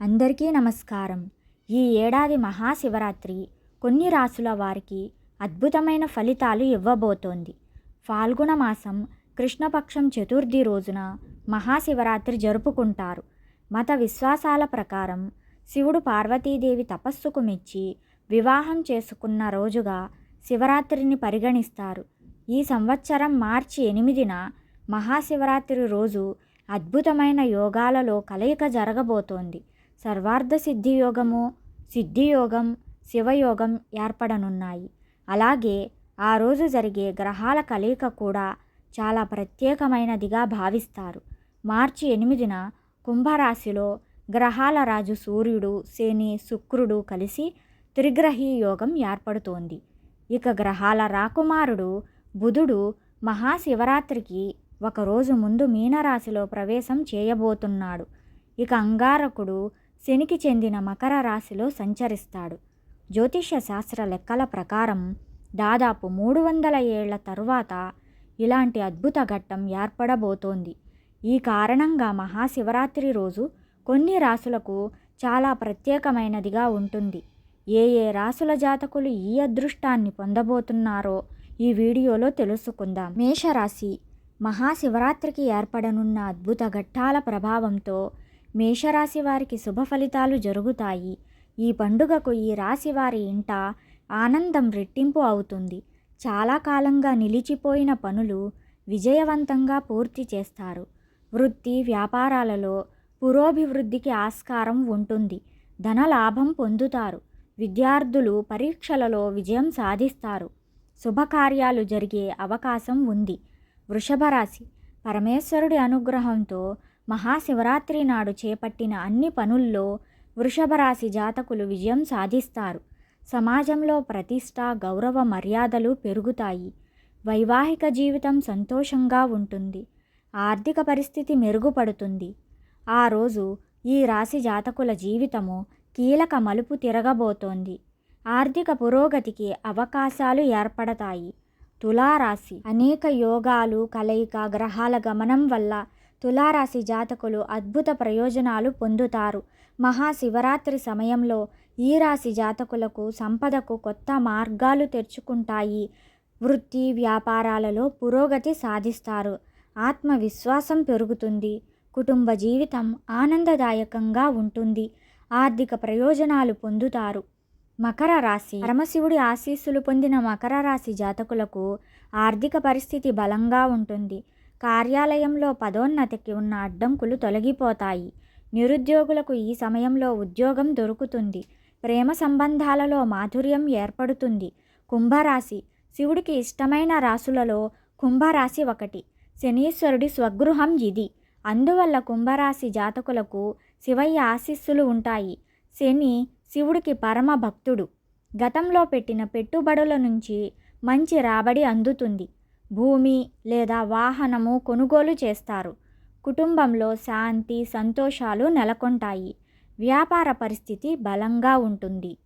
అందరికీ నమస్కారం. ఈ ఏడాది మహాశివరాత్రి కొన్ని రాసుల వారికి అద్భుతమైన ఫలితాలు ఇవ్వబోతోంది. ఫాల్గుణ మాసం కృష్ణపక్షం చతుర్థి రోజున మహాశివరాత్రి జరుపుకుంటారు. మత విశ్వాసాల ప్రకారం శివుడు పార్వతీదేవి తపస్సుకు మెచ్చి వివాహం చేసుకున్న రోజుగా శివరాత్రిని పరిగణిస్తారు. ఈ సంవత్సరం మార్చి ఎనిమిదిన మహాశివరాత్రి రోజు అద్భుతమైన యోగాలలో కలయిక జరగబోతోంది. సర్వార్థ సిద్ధియోగము సిద్ధియోగం శివయోగం ఏర్పడనున్నాయి. అలాగే ఆ రోజు జరిగే గ్రహాల కలయిక కూడా చాలా ప్రత్యేకమైనదిగా భావిస్తారు. మార్చి ఎనిమిదిన కుంభరాశిలో గ్రహాల రాజు సూర్యుడు శని శుక్రుడు కలిసి త్రిగ్రహీ యోగం ఏర్పడుతోంది. ఇక గ్రహాల రాకుమారుడు బుధుడు మహాశివరాత్రికి ఒకరోజు ముందు మీనరాశిలో ప్రవేశం చేయబోతున్నాడు. ఇక అంగారకుడు శనికి చెందిన మకర రాశిలో సంచరిస్తాడు. జ్యోతిష్య శాస్త్ర లెక్కల ప్రకారం దాదాపు మూడు వందల ఏళ్ళ తరువాత ఇలాంటి అద్భుత ఘట్టం ఏర్పడబోతోంది. ఈ కారణంగా మహాశివరాత్రి రోజు కొన్ని రాసులకు చాలా ప్రత్యేకమైనదిగా ఉంటుంది. ఏ ఏ రాసుల జాతకులు ఈ అదృష్టాన్ని పొందబోతున్నారో ఈ వీడియోలో తెలుసుకుందాం. మేషరాశి మహాశివరాత్రికి ఏర్పడనున్న అద్భుత ఘట్టాల ప్రభావంతో మేషరాశి వారికి శుభ ఫలితాలు జరుగుతాయి. ఈ పండుగకు ఈ రాశి వారి ఇంట ఆనందం రెట్టింపు అవుతుంది. చాలా కాలంగా నిలిచిపోయిన పనులు విజయవంతంగా పూర్తి చేస్తారు. వృత్తి వ్యాపారాలలో పురోభివృద్ధికి ఆస్కారం ఉంటుంది. ధన లాభం పొందుతారు. విద్యార్థులు పరీక్షలలో విజయం సాధిస్తారు. శుభకార్యాలు జరిగే అవకాశం ఉంది. వృషభరాశి పరమేశ్వరుడి అనుగ్రహంతో మహాశివరాత్రి నాడు చేపట్టిన అన్ని పనుల్లో వృషభ రాశి జాతకులు విజయం సాధిస్తారు. సమాజంలో ప్రతిష్ట గౌరవ మర్యాదలు పెరుగుతాయి. వైవాహిక జీవితం సంతోషంగా ఉంటుంది. ఆర్థిక పరిస్థితి మెరుగుపడుతుంది. ఆ రోజు ఈ రాశి జాతకుల జీవితము కీలక మలుపు తిరగబోతోంది. ఆర్థిక పురోగతికి అవకాశాలు ఏర్పడతాయి. తులారాశి అనేక యోగాలు కలయిక గ్రహాల గమనం వల్ల తులారాశి జాతకులు అద్భుత ప్రయోజనాలు పొందుతారు. మహాశివరాత్రి సమయంలో ఈ రాశి జాతకులకు సంపదకు కొత్త మార్గాలు తెరుచుకుంటాయి. వృత్తి వ్యాపారాలలో పురోగతి సాధిస్తారు. ఆత్మవిశ్వాసం పెరుగుతుంది. కుటుంబ జీవితం ఆనందదాయకంగా ఉంటుంది. ఆర్థిక ప్రయోజనాలు పొందుతారు. మకర రాశి పరమశివుడి ఆశీస్సులు పొందిన మకర రాశి జాతకులకు ఆర్థిక పరిస్థితి బలంగా ఉంటుంది. కార్యాలయంలో పదోన్నతికి ఉన్న అడ్డంకులు తొలగిపోతాయి. నిరుద్యోగులకు ఈ సమయంలో ఉద్యోగం దొరుకుతుంది. ప్రేమ సంబంధాలలో మాధుర్యం ఏర్పడుతుంది. కుంభరాశి. శివుడికి ఇష్టమైన రాశులలో కుంభరాశి ఒకటి. శనీశ్వరుడి స్వగృహం ఇది. అందువల్ల కుంభరాశి జాతకులకు శివయ్య ఆశీస్సులు ఉంటాయి. శని శివుడికి పరమ భక్తుడు. గతంలో పెట్టిన పెట్టుబడుల నుంచి మంచి రాబడి అందుతుంది. భూమి లేదా వాహనము కొనుగోలు చేస్తారు. కుటుంబంలో శాంతి సంతోషాలు నెలకొంటాయి. వ్యాపార పరిస్థితి బలంగా ఉంటుంది.